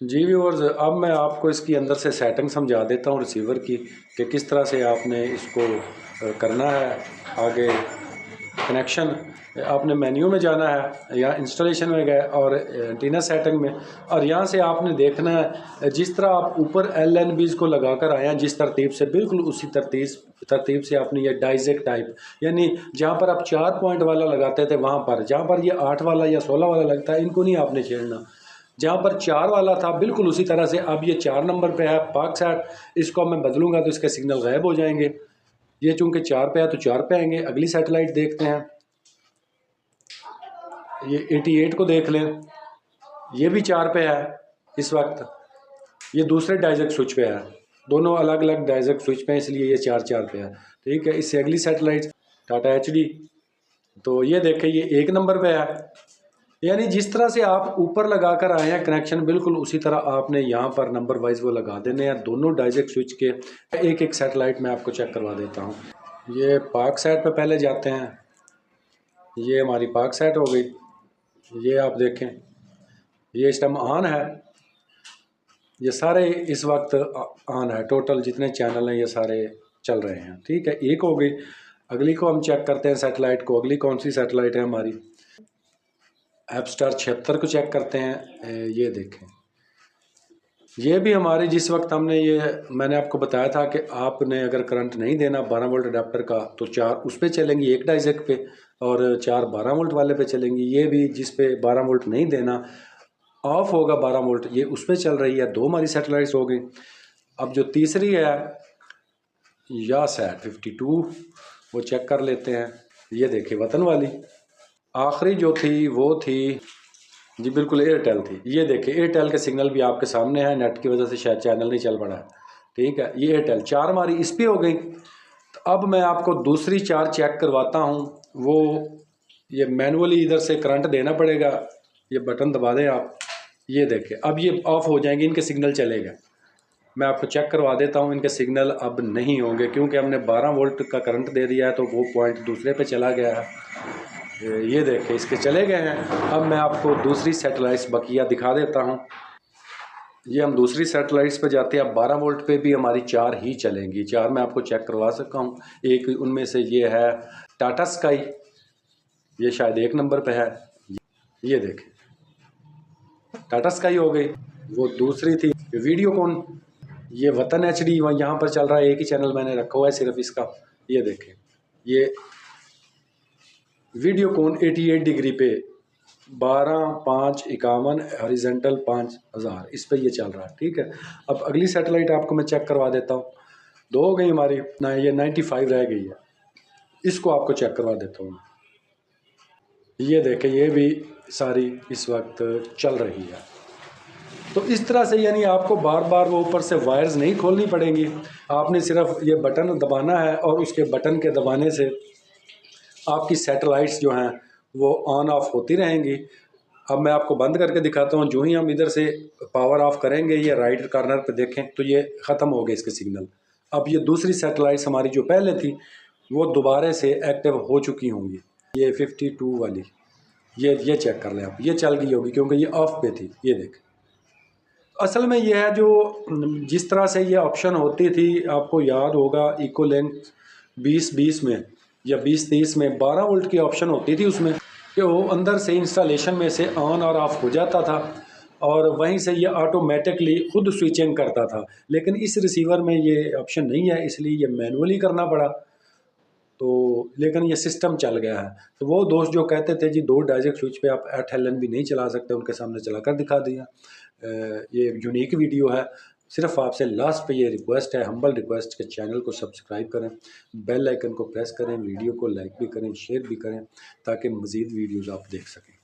जी viewers अब मैं आपको इसकी अंदर से सेटिंग समझा देता हूँ रिसीवर की कि किस तरह से आपने इसको करना है। आगे कनेक्शन आपने मेन्यू में जाना है, या इंस्टॉलेशन में गए और एंटीना सेटिंग में। और यहाँ से आपने देखना है, जिस तरह आप ऊपर एल एन बीज को लगा कर आए हैं, जिस तरतीब से, बिल्कुल उसी तरतीब तरतीब से आपने ये डाइजेक टाइप यानी जहाँ पर आप चार पॉइंट वाला लगाते थे, वहाँ पर, जहाँ पर ये आठ वाला या सोलह वाला लगता है, इनको नहीं आपने छेड़ना। जहाँ पर चार वाला था, बिल्कुल उसी तरह से। अब ये चार नंबर पे है, पाक सैट इसको मैं बदलूँगा तो इसके सिग्नल गायब हो जाएँगे। ये चूँकि चार पे है तो चार पे आएँगे। अगली सैटेलाइट देखते हैं। ये 88 को देख लें। ये भी चार पे है, इस वक्त। ये दूसरे डाइजेक्ट स्विच पे है। दोनों अलग अलग डाइजेक्ट स्विच पे हैं, इसलिए ये चार चार पे है। ठीक है, इससे अगली सैटेलाइट टाटा एचडी तो ये देखें, ये एक नंबर पे है। यानी जिस तरह से आप ऊपर लगा कर आए हैं कनेक्शन बिल्कुल उसी तरह आपने यहाँ पर नंबर वाइज वो लगा देने हैं। दोनों डाइजेक्ट स्विच के एक एक सेटेलाइट में आपको चेक करवा देता हूँ। ये पाक साइड पर पहले जाते हैं। ये हमारी पाक साइड हो गई। ये आप देखें। ये इस टाइम ऑन है। ये सारे इस वक्त ऑन है। टोटल जितने चैनल हैं, ये सारे चल रहे हैं। ठीक है, एक हो गई। अगली को हम चेक करते हैं सैटेलाइट को। अगली कौन सी सैटेलाइट है हमारी? ऐप स्टार छिहत्तर को चेक करते हैं ये देखें। ये भी हमारी, जिस वक्त हमने ये, मैंने आपको बताया था कि आपने अगर करंट नहीं देना 12 वोल्ट अडाप्टर का तो चार, उस पर चलेंगी एक डाइजेक पे और चार 12 वोल्ट वाले पे चलेंगी। ये भी जिस पे 12 वोल्ट नहीं देना ऑफ़ होगा 12 वोल्ट ये उस पर चल रही है। दो हमारी सेटेलाइट्स हो गई। अब जो तीसरी है, या सैट फिफ्टी टू वो चेक कर लेते हैं। ये देखिए, वतन वाली। आखिरी जो थी, वो थी, जी बिल्कुल एयरटेल थी। ये देखिए एयरटेल के सिग्नल भी आपके सामने है नेट की वजह से शायद चैनल नहीं चल पड़ा। है ठीक है, ये एयरटेल चार हमारी इस पर हो गई। तो अब मैं आपको दूसरी चार चेक करवाता हूँ। वो, ये मैनुअली इधर से करंट देना पड़ेगा। ये बटन दबा दें आप। ये देखें, अब ये ऑफ़ हो जाएँगे, इनके सिग्नल चलेगा। मैं आपको चेक करवा देता हूँ, इनके सिग्नल अब नहीं होंगे, क्योंकि हमने 12 वोल्ट का करंट दे दिया है तो वो पॉइंट दूसरे पे चला गया है। ये देखें, इसके चले गए हैं। अब मैं आपको दूसरी सेटेलाइट्स बकिया दिखा देता हूँ। ये हम दूसरी सेटेलाइट्स पे जाते हैं। अब 12 वोल्ट पे भी हमारी चार ही चलेंगी। चार मैं आपको चेक करवा सकता हूँ। एक उनमें से ये है टाटा स्काई ये शायद एक नंबर पे है। ये देखें। टाटा स्काई हो गई। वो दूसरी थी। वीडियो कौन? ये वतन एच डी यहाँ पर चल रहा है। एक ही चैनल मैंने रखा हुआ है, सिर्फ़ इसका। ये देखें। ये वीडियो कोन 88 डिग्री पे? बारह, पाँच, इक्यावन हॉरिजेंटल पाँच हज़ार। इस पे ये चल रहा है, ठीक है? अब अगली सैटेलाइट आपको मैं चेक करवा देता हूँ। दो हो गई हमारी, ना, ये 95 रह गई है। इसको आपको चेक करवा देता हूँ। ये देखें, ये भी सारी इस वक्त चल रही है। तो इस तरह से यानी आपको बार बार वो ऊपर से वायर्स नहीं खोलनी पड़ेंगी। आपने सिर्फ़ ये बटन दबाना है और उसके बटन के दबाने से आपकी सैटेलाइट्स जो हैं, वो ऑन ऑफ़ होती रहेंगी। अब मैं आपको बंद करके दिखाता हूँ, जो ही हम इधर से पावर ऑफ़ करेंगे, या राइट कॉर्नर पे देखें तो ये ख़त्म हो गए इसके सिग्नल अब ये दूसरी सैटेलाइट्स हमारी जो पहले थी, वो दोबारा से एक्टिव हो चुकी होंगी। ये फिफ्टी टू वाली। ये ये चेक कर लें आप। ये चल गई होगी, क्योंकि ये ऑफ़ पे थी। ये देख। असल में ये है जो, जिस तरह से ये ऑप्शन होती थी, आपको याद होगा इको लेंथ बीस बीस में या बीस तेईस में बारह वोल्ट की ऑप्शन होती थी उसमें, कि वो अंदर से इंस्टॉलेशन में से ऑन और ऑफ़ हो जाता था और वहीं से ये ऑटोमेटिकली खुद स्विचिंग करता था। लेकिन इस रिसीवर में ये ऑप्शन नहीं है, इसलिए ये मैनुअली करना पड़ा। तो लेकिन ये सिस्टम चल गया है। तो वो दोस्त जो कहते थे जी, दो डायरेक्ट स्विच पे आप एट एल भी नहीं चला सकते, उनके सामने चला कर दिखा दिया। ये यूनिक वीडियो है। सिर्फ़ आपसे लास्ट पे ये रिक्वेस्ट है हम्बल रिक्वेस्ट के चैनल को सब्सक्राइब करें बेल आइकन को प्रेस करें वीडियो को लाइक भी करें शेयर भी करें, ताकि मज़ीद वीडियोज़ आप देख सकें।